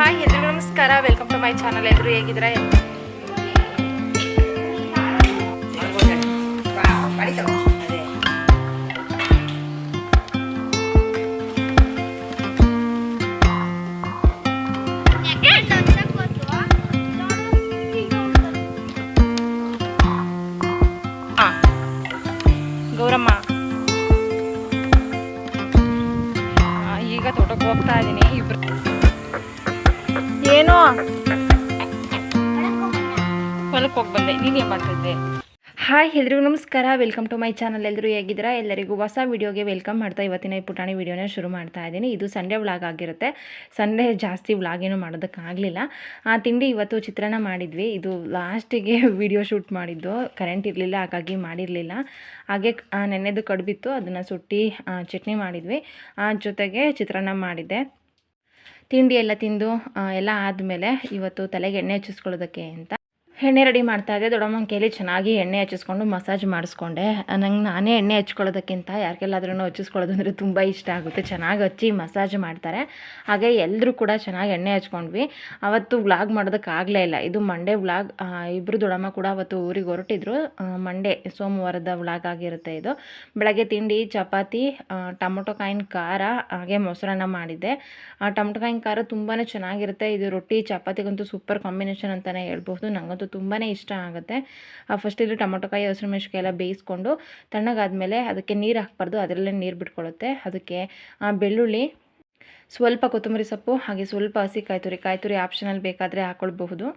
Hi ಎಲ್ರಿಗೂ ನಮಸ್ಕಾರ. Welcome to my channel ಎಲ್ಲರೂ ಹೇಗಿದ್ದೀರಾ? ಹಾ ಹೊಲಕ್ಕೆ ಹಾಯ್ ಎಲ್ರಿಗೂ ನಮಸ್ಕಾರ ವೆಲ್ಕಮ್ ಟು ಮೈ ಚಾನಲ್. ಎಲ್ಲರೂ ಹೇಗಿದ್ದೀರಾ? ಎಲ್ಲರಿಗೂ ಹೊಸ ವಿಡಿಯೋಗೆ ವೆಲ್ಕಮ್ ಮಾಡ್ತಾ ಇವತ್ತಿನ ಈ ಪುಟಾಣಿ ವಿಡಿಯೋನ ಶುರು ಮಾಡ್ತಾ ಇದ್ದೀನಿ. ಇದು ಸಂಡೇ ವ್ಲಾಗ್ ಆಗಿರುತ್ತೆ. ಸಂಡೇ ಜಾಸ್ತಿ ವ್ಲಾಗ್ ಏನು ಮಾಡೋದಕ್ಕಾಗಲಿಲ್ಲ. ಆ ತಿಂಡಿ ಇವತ್ತು ಚಿತ್ರಾನ್ನ ಮಾಡಿದ್ವಿ. ಇದು ಲಾಸ್ಟಿಗೆ ವಿಡಿಯೋ ಶೂಟ್ ಮಾಡಿದ್ದು. ಕರೆಂಟ್ ಇರಲಿಲ್ಲ ಹಾಗಾಗಿ ಮಾಡಿರಲಿಲ್ಲ. ಹಾಗೆ ನೆನ್ನೆದು ಕಡುಬಿತ್ತು. ಅದನ್ನು ಸುಟ್ಟಿ ಚಟ್ನಿ ಮಾಡಿದ್ವಿ. ಆ, ಜೊತೆಗೆ ಚಿತ್ರಾನ್ನ ಮಾಡಿದ್ದೆ. ತಿಂಡಿ ಎಲ್ಲ ತಿಂದು ಎಲ್ಲ ಆದಮೇಲೆ ಇವತ್ತು ತಲೆಗೆ ಎಣ್ಣೆ ಹಚ್ಚಿಸ್ಕೊಳ್ಳೋದಕ್ಕೆ ಅಂತ ಎಣ್ಣೆ ರೆಡಿ ಮಾಡ್ತಾ ಇದ್ದೆ. ದೊಡ್ಡಮ್ಮನ ಕೈಲಿ ಚೆನ್ನಾಗಿ ಎಣ್ಣೆ ಹಚ್ಚಿಸ್ಕೊಂಡು ಮಸಾಜ್ ಮಾಡಿಸ್ಕೊಂಡೆ. ನಂಗೆ ನಾನೇ ಎಣ್ಣೆ ಹಚ್ಕೊಳ್ಳೋದಕ್ಕಿಂತ ಯಾರಿಗೆಲ್ಲಾದ್ರೂ ಹಚ್ಚಿಸ್ಕೊಳ್ಳೋದು ಅಂದರೆ ತುಂಬ ಇಷ್ಟ ಆಗುತ್ತೆ. ಚೆನ್ನಾಗಿ ಹಚ್ಚಿ ಮಸಾಜ್ ಮಾಡ್ತಾರೆ. ಹಾಗೆ ಎಲ್ಲರೂ ಕೂಡ ಚೆನ್ನಾಗಿ ಎಣ್ಣೆ ಹಚ್ಕೊಂಡ್ವಿ. ಅವತ್ತು ವ್ಲಾಗ್ ಮಾಡೋದಕ್ಕಾಗಲೇ ಇಲ್ಲ. ಇದು ಮಂಡೇ ವ್ಲಾಗ್. ಇಬ್ಬರು ದೊಡ್ಡಮ್ಮ ಕೂಡ ಅವತ್ತು ಊರಿಗೆ ಹೊರಟಿದ್ರು. ಮಂಡೇ ಸೋಮವಾರದ ವ್ಲಾಗ್ ಆಗಿರುತ್ತೆ ಇದು. ಬೆಳಗ್ಗೆ ತಿಂಡಿ, ಚಪಾತಿ ಟೊಮೊಟೊ ಕಾಯಿನ ಖಾರ, ಹಾಗೆ ಮೊಸರನ್ನ ಮಾಡಿದ್ದೆ. ಟೊಮೊಟೊ ಕಾಯಿನ ಖಾರ ತುಂಬಾ ಚೆನ್ನಾಗಿರುತ್ತೆ. ಇದು ರೊಟ್ಟಿ, ಚಪಾತಿಗಂತೂ ಸೂಪರ್ ಕಾಂಬಿನೇಷನ್ ಅಂತಲೇ ಹೇಳ್ಬೋದು ನನಗಂತೂ ತುಂಬಾ ಇಷ್ಟ ಆಗುತ್ತೆ. ಫಸ್ಟ್ ಇಲ್ಲಿ ಟೊಮೊಟೊಕಾಯಿ, ಹಸಿರು ಮೆಣಸಿನ್ಕಾಯಿ ಎಲ್ಲ ಬೇಯಿಸ್ಕೊಂಡು ತಣ್ಣಗಾದ್ಮೇಲೆ ಅದಕ್ಕೆ ನೀರು ಹಾಕ್ಬಾರ್ದು. ಅದರಲ್ಲೇ ನೀರು ಬಿಟ್ಕೊಳ್ಳುತ್ತೆ. ಅದಕ್ಕೆ ಬೆಳ್ಳುಳ್ಳಿ, ಸ್ವಲ್ಪ ಕೊತ್ತಂಬರಿ ಸೊಪ್ಪು, ಹಾಗೆ ಸ್ವಲ್ಪ ಹಸಿ ಕಾಯ್ತುರಿ. ಕಾಯ್ತುರಿ ಆಪ್ಷನಲ್ ಬೇಕಾದರೆ ಹಾಕ್ಕೊಳ್ಬಹುದು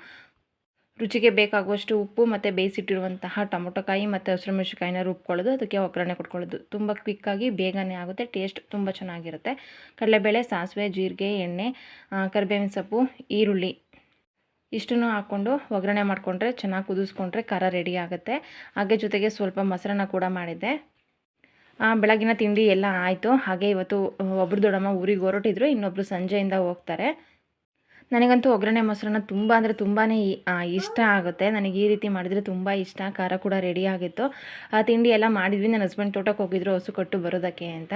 ರುಚಿಗೆ ಬೇಕಾಗುವಷ್ಟು ಉಪ್ಪು ಮತ್ತು ಬೇಯಿಸಿಟ್ಟಿರುವಂತಹ ಟೊಮೊಟೊಕಾಯಿ ಮತ್ತು ಹಸಿರು ಮೆಣಸಿನ್ಕಾಯಿನ ರುಬ್ಕೊಳ್ಳೋದು. ಅದಕ್ಕೆ ಒಗ್ಗರಣೆ ಕೊಟ್ಕೊಳ್ಳೋದು. ತುಂಬ ಕ್ವಿಕ್ಕಾಗಿ ಬೇಗನೆ ಆಗುತ್ತೆ. ಟೇಸ್ಟ್ ತುಂಬ ಚೆನ್ನಾಗಿರುತ್ತೆ. ಕಡಲೆಬೇಳೆ, ಸಾಸಿವೆ, ಜೀರಿಗೆ, ಎಣ್ಣೆ ಕರಿಬೇವಿನ ಸೊಪ್ಪು, ಈರುಳ್ಳಿ. ಇಷ್ಟನ್ನು ಹಾಕ್ಕೊಂಡು ಒಗ್ಗರಣೆ ಮಾಡಿಕೊಂಡ್ರೆ ಚೆನ್ನಾಗಿ ಕುದಿಸ್ಕೊಂಡ್ರೆ ಖಾರ ರೆಡಿ ಆಗುತ್ತೆ. ಹಾಗೆ ಜೊತೆಗೆ ಸ್ವಲ್ಪ ಮೊಸರನ್ನ ಕೂಡ ಮಾಡಿದ್ದೆ. ಬೆಳಗಿನ ತಿಂಡಿ ಎಲ್ಲ ಆಯಿತು. ಹಾಗೆ ಇವತ್ತು ಒಬ್ಬರು ದೊಡ್ಡಮ್ಮ ಊರಿಗೆ ಹೊರಟಿದ್ರು. ಇನ್ನೊಬ್ಬರು ಸಂಜೆಯಿಂದ ಹೋಗ್ತಾರೆ. ನನಗಂತೂ ಒಗ್ಗರಣೆ ಮೊಸರನ್ನ ತುಂಬ ಅಂದರೆ ತುಂಬಾ ಇಷ್ಟ ಆಗುತ್ತೆ. ನನಗೆ ಈ ರೀತಿ ಮಾಡಿದರೆ ತುಂಬ ಇಷ್ಟ. ಖಾರ ಕೂಡ ರೆಡಿ ಆಗಿತ್ತು. ಆ, ತಿಂಡಿ ಎಲ್ಲ ಮಾಡಿದ್ವಿ. ನನ್ನ ಹಸ್ಬೆಂಡ್ ತೋಟಕ್ಕೆ ಹೋಗಿದ್ರು ಹಸು ಕಟ್ಟು ಬರೋದಕ್ಕೆ ಅಂತ.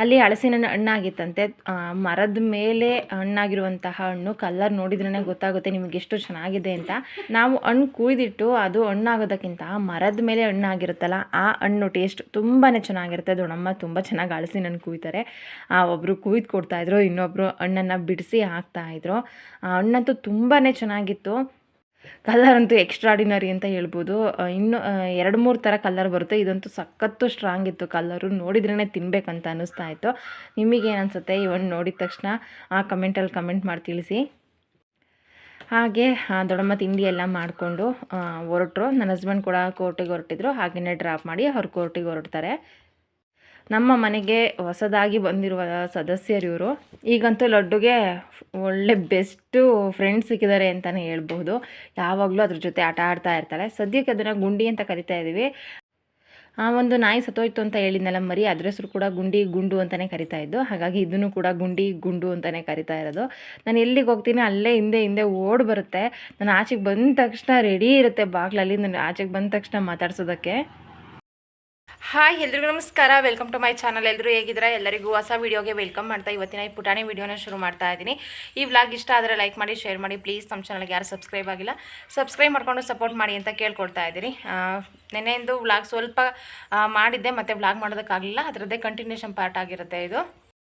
ಅಲ್ಲಿ ಹಲಸಿನ ಹಣ್ಣಾಗಿತ್ತಂತೆ. ಮರದ ಮೇಲೆ ಹಣ್ಣಾಗಿರುವಂತಹ ಹಣ್ಣು ಕಲ್ಲರ್ ನೋಡಿದ್ರೇ ಗೊತ್ತಾಗುತ್ತೆ ನಿಮಗೆ ಎಷ್ಟು ಚೆನ್ನಾಗಿದೆ ಅಂತ. ನಾವು ಹಣ್ಣು ಕುಯ್ದಿಟ್ಟು ಅದು ಹಣ್ಣಾಗೋದಕ್ಕಿಂತ ಮರದ ಮೇಲೆ ಹಣ್ಣಾಗಿರುತ್ತಲ್ಲ ಆ ಹಣ್ಣು ಟೇಸ್ಟ್ ತುಂಬಾ ಚೆನ್ನಾಗಿರುತ್ತೆ. ದೊಡ್ಡಮ್ಮ ತುಂಬ ಚೆನ್ನಾಗಿ ಹಲಸಿನ ಹಣ್ಣು ಕುಯ್ತಾರೆ. ಆ, ಒಬ್ಬರು ಕುಯ್ದು ಕೊಡ್ತಾಯಿದ್ರು ಇನ್ನೊಬ್ಬರು ಹಣ್ಣನ್ನು ಬಿಡಿಸಿ ಹಾಕ್ತಾಯಿದ್ರು ಆ ಹಣ್ಣಂತೂ ತುಂಬಾ ಚೆನ್ನಾಗಿತ್ತು. ಕಲರ್ ಅಂತೂ ಎಕ್ಸ್ಟ್ರಾಡಿನರಿ ಅಂತ ಹೇಳ್ಬೋದು. ಇನ್ನು ಎರಡು ಮೂರು ಥರ ಕಲರ್ ಬರುತ್ತೆ. ಇದಂತೂ ಸಖತ್ತು ಸ್ಟ್ರಾಂಗ್ ಇತ್ತು ಕಲರು ನೋಡಿದ್ರೇ ತಿನ್ಬೇಕಂತ ಅನ್ನಿಸ್ತಾ ಇತ್ತು. ನಿಮಗೇನು ಅನಿಸುತ್ತೆ? ಒಂದು ನೋಡಿದ ತಕ್ಷಣ ಆ ಕಮೆಂಟಲ್ಲಿ ಕಮೆಂಟ್ ಮಾಡಿ ತಿಳಿಸಿ. ಹಾಗೆ ದೊಡ್ಡಮ್ಮ ತಿಂಡಿ ಎಲ್ಲ ಮಾಡಿಕೊಂಡು ಹೊರಟರು. ನನ್ನ ಹಸ್ಬೆಂಡ್ ಕೂಡ ಕೋರ್ಟಿಗೆ ಹೊರಟಿದ್ರು. ಹಾಗೆಯೇ ಡ್ರಾಪ್ ಮಾಡಿ ಅವ್ರು ಕೋರ್ಟಿಗೆ ಹೊರಡ್ತಾರೆ. ನಮ್ಮ ಮನೆಗೆ ಹೊಸದಾಗಿ ಬಂದಿರುವ ಸದಸ್ಯರು ಇವರು ಈಗಂತೂ ಲಡ್ಡುಗೆ ಒಳ್ಳೆ ಬೆಸ್ಟು ಫ್ರೆಂಡ್ಸ್ ಸಿಕ್ಕಿದ್ದಾರೆ ಅಂತಲೇ ಹೇಳ್ಬೋದು ಯಾವಾಗಲೂ ಅದ್ರ ಜೊತೆ ಆಟ ಆಡ್ತಾ ಇರ್ತಾಳೆ. ಸದ್ಯಕ್ಕೆ ಅದನ್ನು ಗುಂಡಿ ಅಂತ ಕರಿತಾ ಇದ್ದೀವಿ ಆ ಒಂದು ನಾಯಿ ಸತ್ತೋಯ್ತು ಅಂತ ಹೇಳಿದ್ನಲ್ಲ ಮರಿ, ಅದ್ರ ಹೆಸರು ಕೂಡ ಗುಂಡಿ ಗುಂಡು ಅಂತಲೇ ಕರಿತಾ ಇದ್ದು, ಹಾಗಾಗಿ ಇದನ್ನು ಕೂಡ ಗುಂಡಿ ಗುಂಡು ಅಂತಲೇ ಕರಿತಾ ಇರೋದು. ನಾನು ಎಲ್ಲಿಗೆ ಹೋಗ್ತೀನಿ, ಅಲ್ಲೇ ಹಿಂದೆ ಹಿಂದೆ ಓಡ್ ಬರುತ್ತೆ. ನಾನು ಆಚೆಗೆ ಬಂದ ತಕ್ಷಣ ರೆಡಿ ಇರುತ್ತೆ ಬಾಗ್ಲಲ್ಲಿ. ನಾನು ಆಚೆಗೆ ಬಂದ ತಕ್ಷಣ ಮಾತಾಡ್ಸೋದಕ್ಕೆ. ಹಾಯ್, ಎಲ್ರಿಗೂ ನಮಸ್ಕಾರ. ವೆಲ್ಕಮ್ ಟು ಮೈ ಚಾನಲ್ ಎಲ್ಲರೂ ಹೇಗಿದ್ದೀರಾ? ಎಲ್ಲರಿಗೂ ಹೊಸ ವೀಡಿಯೋಗೆ ವೆಲ್ಕಮ್ ಮಾಡ್ತಾ ಇವತ್ತಿನ ಈ ಪುಟಾಣಿ ವೀಡಿಯೋನ ಶುರು ಮಾಡ್ತಾ ಇದ್ದೀನಿ. ಈ ವ್ಲಾಗ್ ಇಷ್ಟ ಆದರೆ ಲೈಕ್ ಮಾಡಿ ಶೇರ್ ಮಾಡಿ. ಪ್ಲೀಸ್ ನಮ್ಮ ಚಾನಲ್ಗೆ ಯಾರು ಸಬ್ಸ್ಕ್ರೈಬ್ ಆಗಿಲ್ಲ ಸಬ್ಸ್ಕ್ರೈಬ್ ಮಾಡ್ಕೊಂಡು ಸಪೋರ್ಟ್ ಮಾಡಿ ಅಂತ ಕೇಳ್ಕೊಳ್ತಾ ಇದ್ದೀನಿ. ನೆನೆಯಿಂದ ವ್ಲಾಗ್ ಸ್ವಲ್ಪ ಮಾಡಿದ್ದೆ, ಮತ್ತು ವ್ಲಾಗ್ ಮಾಡೋದಕ್ಕಾಗಲಿಲ್ಲ. ಅದರದ್ದೇ ಕಂಟಿನ್ಯೂಷನ್ ಪಾರ್ಟ್ ಆಗಿರುತ್ತೆ ಇದು.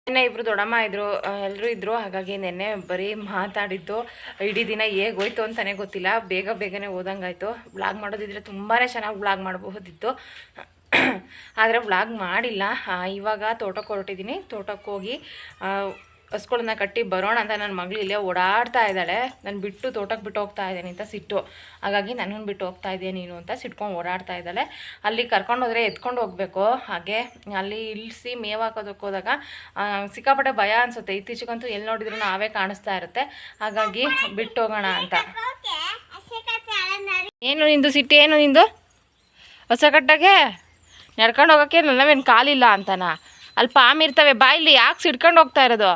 ನಿನ್ನೆ ಇಬ್ಬರು ದೊಡ್ಡಮ್ಮ ಇದ್ದರು ಎಲ್ಲರೂ ಇದ್ದರು ಹಾಗಾಗಿ ನಿನ್ನೆ ಬರೀ ಮಾತಾಡಿದ್ದು, ಇಡೀ ದಿನ ಹೇಗೋಯ್ತು ಅಂತಲೇ ಗೊತ್ತಿಲ್ಲ. ಬೇಗ ಬೇಗನೆ ಓದಂಗಾಯಿತು ವ್ಲಾಗ್ ಮಾಡೋದಿದ್ರೆ ತುಂಬಾ ಚೆನ್ನಾಗಿ ವ್ಲಾಗ್ ಮಾಡಬಹುದಿತ್ತು. ಆದರೆ ವ್ಲಾಗ್ ಮಾಡಿಲ್ಲ. ಇವಾಗ ತೋಟಕ್ಕೆ ಹೊರಟಿದ್ದೀನಿ ತೋಟಕ್ಕೆ ಹೋಗಿ ಹಸ್ಗಳನ್ನ ಕಟ್ಟಿ ಬರೋಣ ಅಂತ ನನ್ನ ಮಗಳು ಇಲ್ಲೇ ಓಡಾಡ್ತಾ ಇದ್ದಾಳೆ. ನಾನು ಬಿಟ್ಟು ತೋಟಕ್ಕೆ ಬಿಟ್ಟು ಹೋಗ್ತಾ ಇದ್ದೀನಿ ಅಂತ ಸಿಟ್ಟು. ಹಾಗಾಗಿ ನನ್ನನ್ನು ಬಿಟ್ಟು ಹೋಗ್ತಾ ಇದೆಯಾ ನೀನು ಅಂತ ಸಿಟ್ಕೊಂಡು ಓಡಾಡ್ತಾ ಇದ್ದಾಳೆ. ಅಲ್ಲಿ ಕರ್ಕೊಂಡೋದ್ರೆ ಹೋದರೆ ಎತ್ಕೊಂಡು ಹೋಗಬೇಕು. ಹಾಗೆ ಅಲ್ಲಿ ಇಳಿಸಿ ಮೇವು ಹಾಕೋದಕ್ಕೆ ಹೋದಾಗ ಸಿಕ್ಕಾಪಟ್ಟೆ ಭಯ ಅನಿಸುತ್ತೆ. ಇತ್ತೀಚೆಗಂತೂ ಎಲ್ಲಿ ನೋಡಿದ್ರು ನಾವೇ ಕಾಣಿಸ್ತಾ ಇರುತ್ತೆ. ಹಾಗಾಗಿ ಬಿಟ್ಟು ಹೋಗೋಣ ಅಂತ. ಏನು ನಿಂದು ಸಿಟ್ಟು? ಏನು ನಿಂದು? ಹೊಸ ಕಟ್ಟಾಗೆ? ನಡ್ಕೊಂಡು ಹೋಗೋಕ್ಕೆ ನನ್ನವೇನು ಕಾಲಿಲ್ಲ ಅಂತಾನ? ಅಲ್ಲಿ ಪಾಮ್ ಇರ್ತವೆ. ಬಾ ಇಲ್ಲಿ, ಯಾಕೆ ಸಿಡ್ಕೊಂಡು ಹೋಗ್ತಾ ಇರೋದು?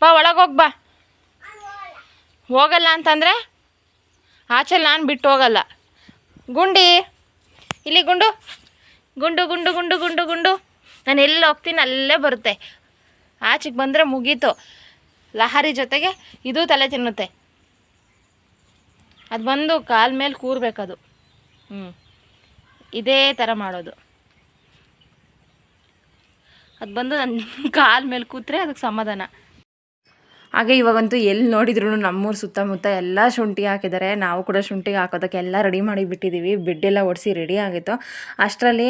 ಬಾ, ಒಳಗೆ ಹೋಗಿ ಬಾ. ಹೋಗಲ್ಲ ಅಂತಂದರೆ ಆಚೆ ನಾನು ಬಿಟ್ಟು ಹೋಗಲ್ಲ. ಗುಂಡಿ, ಇಲ್ಲಿ ಗುಂಡು ಗುಂಡು ಗುಂಡು ಗುಂಡು ಗುಂಡು ಗುಂಡು. ನಾನು ಎಲ್ಲಿ ಹೋಗ್ತೀನಿ ಅಲ್ಲೇ ಬರುತ್ತೆ. ಆಚೆಗೆ ಬಂದರೆ ಮುಗೀತು. ಲಹರಿ ಜೊತೆಗೆ ಇದು ತಲೆ ತಿನ್ನುತ್ತೆ. ಅದು ಬಂದು ಕಾಲ ಮೇಲೆ ಕೂರಬೇಕದು. ಹ್ಞೂ ಇದೇ ಥರ ಮಾಡೋದು. ಅದು ಬಂದು ನನ್ನ ಕಾಲ ಮೇಲೆ ಕೂತ್ರೆ ಅದಕ್ಕೆ ಸಮಾಧಾನ. ಹಾಗೆ ಇವಾಗಂತೂ ಎಲ್ಲಿ ನೋಡಿದ್ರು ನಮ್ಮೂರು ಸುತ್ತಮುತ್ತ ಎಲ್ಲ ಶುಂಠಿ ಹಾಕಿದ್ದಾರೆ ನಾವು ಕೂಡ ಶುಂಠಿ ಹಾಕೋದಕ್ಕೆ ಎಲ್ಲ ರೆಡಿ ಮಾಡಿ ಬಿಟ್ಟಿದ್ದೀವಿ ಬೆಡ್ಡೆಲ್ಲ ಒಡಿಸಿ ರೆಡಿ ಆಗಿತ್ತು. ಅಷ್ಟರಲ್ಲಿ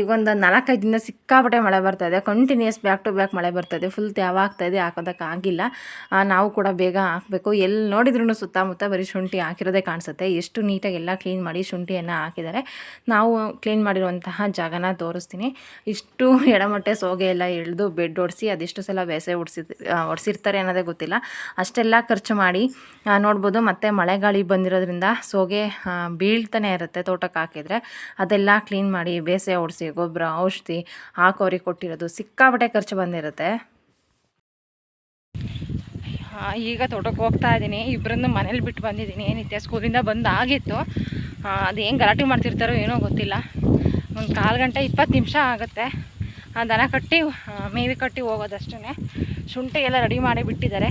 ಈಗೊಂದು ನಾಲ್ಕೈದು ದಿನ ಸಿಕ್ಕಾಪಟ್ಟೆ ಮಳೆ ಬರ್ತಾಯಿದೆ ಕಂಟಿನ್ಯೂಸ್ ಬ್ಯಾಕ್ ಟು ಬ್ಯಾಕ್ ಮಳೆ ಬರ್ತಾಯಿದೆ ಫುಲ್ ತ್ಯಾವ ಆಗ್ತಾಯಿದೆ ಹಾಕೋದಕ್ಕೆ ಆಗಿಲ್ಲ. ನಾವು ಕೂಡ ಬೇಗ ಹಾಕಬೇಕು. ಎಲ್ಲಿ ನೋಡಿದ್ರು ಸುತ್ತಮುತ್ತ ಬರೀ ಶುಂಠಿ ಹಾಕಿರೋದೇ ಕಾಣಿಸುತ್ತೆ. ಎಷ್ಟು ನೀಟಾಗಿ ಎಲ್ಲ ಕ್ಲೀನ್ ಮಾಡಿ ಶುಂಠಿಯನ್ನು ಹಾಕಿದ್ದಾರೆ ನಾವು ಕ್ಲೀನ್ ಮಾಡಿರುವಂತಹ ಜಾಗನ ತೋರಿಸ್ತೀನಿ. ಇಷ್ಟು ಎಡಮಟ್ಟೆ ಸೋಗೆ ಎಲ್ಲ ಎಳೆದು ಬೆಡ್ ಒಡಿಸಿ, ಅದೆಷ್ಟು ಸಲ ಬೇಸೆ ಒಡಿಸಿ ಒಡಿಸಿರ್ತಾರೆ ಅನ್ನೋದೇ ಗೊತ್ತಿಲ್ಲ. ಅಷ್ಟೆಲ್ಲ ಖರ್ಚು ಮಾಡಿ ನೋಡ್ಬೋದು ಮತ್ತೆ ಮಳೆಗಾಳಿ ಬಂದಿರೋದ್ರಿಂದ ಸೋಗೆ ಬೀಳ್ತಾನೆ ಇರುತ್ತೆ ತೋಟಕ್ಕೆ ಹಾಕಿದರೆ. ಅದೆಲ್ಲ ಕ್ಲೀನ್ ಮಾಡಿ ಬೇಸೆ ಓಡಿಸಿ ಗೊಬ್ಬರ, ಔಷಧಿ ಹಾಕೋರಿಗೆ ಕೊಟ್ಟಿರೋದು. ಸಿಕ್ಕಾಪಟ್ಟೆ ಖರ್ಚು ಬಂದಿರುತ್ತೆ. ಈಗ ತೋಟಕ್ಕೆ ಹೋಗ್ತಾ ಇದ್ದೀನಿ. ಇಬ್ಬರನ್ನು ಮನೇಲಿ ಬಿಟ್ಟು ಬಂದಿದ್ದೀನಿ. ನಿತ್ಯ ಸ್ಕೂಲಿಂದ ಬಂದು ಆಗಿತ್ತು. ಅದು ಏನು ಗಲಾಟೆ ಮಾಡ್ತಿರ್ತಾರೋ ಏನೋ ಗೊತ್ತಿಲ್ಲ. ಒಂದು ಕಾಲು ಗಂಟೆ ಇಪ್ಪತ್ತು ನಿಮಿಷ ಆಗುತ್ತೆ. ದನ ಕಟ್ಟಿ ಮೇವಿ ಕಟ್ಟಿ ಹೋಗೋದಷ್ಟೇ ಶುಂಠಿ ಎಲ್ಲ ರೆಡಿ ಮಾಡಿ ಬಿಟ್ಟಿದ್ದಾರೆ.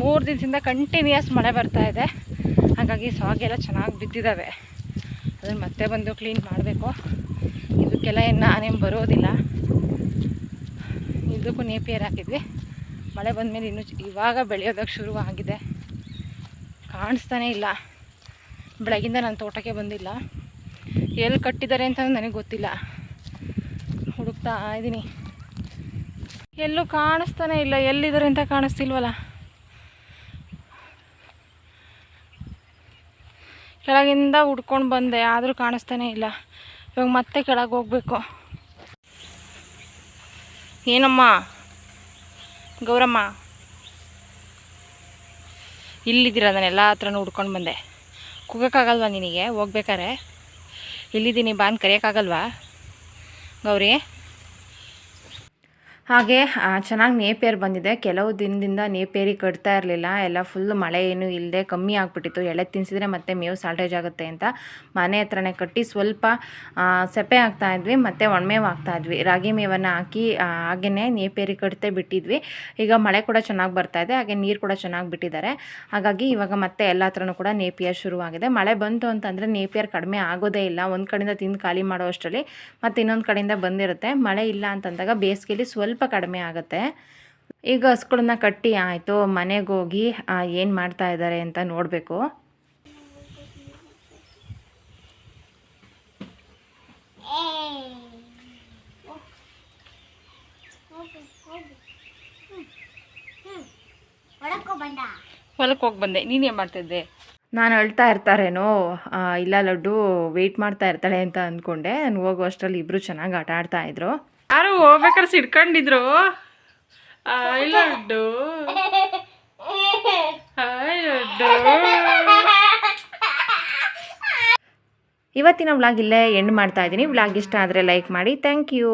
ಮೂರು ದಿನದಿಂದ ಕಂಟಿನ್ಯೂಸ್ ಮಳೆ ಬರ್ತಾ ಇದೆ. ಹಾಗಾಗಿ ಸಾಗೆಲ್ಲ ಚೆನ್ನಾಗಿ ಬಿದ್ದಿದ್ದಾವೆ ಅದನ್ನು ಮತ್ತೆ ಬಂದು ಕ್ಲೀನ್ ಮಾಡಬೇಕು. ಇದಕ್ಕೆಲ್ಲ ಏನು ನಾನೇನು ಬರೋದಿಲ್ಲ. ಇದಕ್ಕೂ ನೇಪಿಯರ್ ಹಾಕಿದ್ವಿ. ಮಳೆ ಬಂದಮೇಲೆ ಇನ್ನೂ ಇವಾಗ ಬೆಳೆಯೋದಕ್ಕೆ ಶುರು ಆಗಿದೆ. ಕಾಣಿಸ್ತಾನೇ ಇಲ್ಲ. ಬೆಳಗಿಂದ ನಾನು ತೋಟಕ್ಕೆ ಬಂದಿಲ್ಲ. ಎಲ್ಲಿ ಕಟ್ಟಿದ್ದಾರೆ ಅಂತ ನನಗೆ ಗೊತ್ತಿಲ್ಲ. ಹುಡುಕ್ತಾ ಇದ್ದೀನಿ ಎಲ್ಲೂ ಕಾಣಿಸ್ತಾನೆ ಇಲ್ಲ. ಎಲ್ಲಿದ್ದಾರೆ ಅಂತ ಕಾಣಿಸ್ತಿಲ್ವಲ್ಲ? ಕೆಳಗಿಂದ ಹುಡ್ಕೊಂಡು ಬಂದೆ, ಆದರೂ ಕಾಣಿಸ್ತಾನೆ ಇಲ್ಲ. ಇವಾಗ ಮತ್ತೆ ಕೆಳಗೆ ಹೋಗ್ಬೇಕು. ಏನಮ್ಮ? ಗೌರಮ್ಮ? ಇಲ್ಲಿದ್ದೀರ? ನಾನು ಎಲ್ಲ ಹತ್ರನೂ ಹುಡ್ಕೊಂಡು ಬಂದೆ. ಕೂಗೋಕ್ಕಾಗಲ್ವಾ ನಿನಗೆ? ಹೋಗ್ಬೇಕಾರೆ ಇಲ್ಲಿದ್ದೀನಿ ಬಾ ಅಂತ ಕರೆಯೋಕ್ಕಾಗಲ್ವಾ? ಗೌರಿ? ಹಾಗೆ ಚೆನ್ನಾಗಿ ನೇಪೇರ್ ಬಂದಿದೆ. ಕೆಲವು ದಿನದಿಂದ ನೇಪೇರಿ ಕಟ್ತಾ ಇರಲಿಲ್ಲ. ಎಲ್ಲ ಫುಲ್ ಮಳೆ ಏನು ಇಲ್ಲದೆ ಕಮ್ಮಿ ಆಗಿಬಿಟ್ಟಿತ್ತು. ಎಳೆ ತಿನ್ಸಿದ್ರೆ ಮತ್ತೆ ಮೇವು ಸಾಲ್ಟೇಜ್ ಆಗುತ್ತೆ ಅಂತ ಮನೆ ಹತ್ರನೇ ಕಟ್ಟಿ ಸ್ವಲ್ಪ ಸೆಪೆ ಹಾಕ್ತಾ ಇದ್ವಿ, ಮತ್ತು ಒಣಮೇವು ಹಾಕ್ತಾ ಇದ್ವಿ. ರಾಗಿ ಮೇವನ್ನು ಹಾಕಿ ಹಾಗೆಯೇ ನೇಪೇರಿ ಕಟ್ತೆ ಬಿಟ್ಟಿದ್ವಿ. ಈಗ ಮಳೆ ಕೂಡ ಚೆನ್ನಾಗಿ ಬರ್ತಾ ಇದೆ, ಹಾಗೆ ನೀರು ಕೂಡ ಚೆನ್ನಾಗಿ ಬಿಟ್ಟಿದ್ದಾರೆ. ಹಾಗಾಗಿ ಇವಾಗ ಮತ್ತೆ ಎಲ್ಲ ಹತ್ರನೂ ಕೂಡ ನೇಪಿಯರ್ ಶುರುವಾಗಿದೆ. ಮಳೆ ಬಂತು ಅಂತಂದರೆ ನೇಪಿಯರ್ ಕಡಿಮೆ ಆಗೋದೇ ಇಲ್ಲ. ಒಂದು ಕಡೆಯಿಂದ ತಿಂದು ಖಾಲಿ ಮಾಡೋ ಅಷ್ಟರಲ್ಲಿ ಮತ್ತು ಇನ್ನೊಂದು ಕಡೆಯಿಂದ ಬಂದಿರುತ್ತೆ. ಮಳೆ ಇಲ್ಲ ಅಂತಂದಾಗ ಬೇಸಿಗೆಯಲ್ಲಿ ಸ್ವಲ್ಪ ಕಡಿಮೆ ಆಗುತ್ತೆ. ಈಗ ಹಸುಗಳನ್ನ ಕಟ್ಟಿ ಆಯಿತು ಮನೆಗೆ ಹೋಗಿ ಏನು ಮಾಡ್ತಾ ಇದ್ದಾರೆ ಅಂತ ನೋಡಬೇಕು. ಹೊಲಕ್ಕೆ ಹೋಗಿ ಬಂದೆ. ನೀನೇನು ಮಾಡ್ತಿದ್ದೆ ನಾನು ಅಳ್ತಾ ಇರ್ತಾರೇನೋ ಇಲ್ಲ ಲಡ್ಡು ವೆಯ್ಟ್ ಮಾಡ್ತಾ ಇರ್ತಾಳೆ ಅಂತ ಅಂದ್ಕೊಂಡೆ. ನಾನು ಹೋಗೋ ಅಷ್ಟರಲ್ಲಿ ಇಬ್ಬರು ಚೆನ್ನಾಗಿ ಆಟ ಆಡ್ತಾ ಇದ್ರು. ಯಾರು ಹೋಗ್ಬೇಕಾದ್ರೆ ಸಿಡ್ಕೊಂಡಿದ್ರು ಆಯ್ ಲಡ್ಡು. ಹಾಯ್ ಲಡ್ಡು. ಇವತ್ತಿನ ವ್ಲಾಗ್ ಇಲ್ಲೇ ಎಂಡ್ ಮಾಡ್ತಾ ಇದ್ದೀನಿ. ವ್ಲಾಗ್ ಇಷ್ಟ ಆದರೆ ಲೈಕ್ ಮಾಡಿ. Thank you.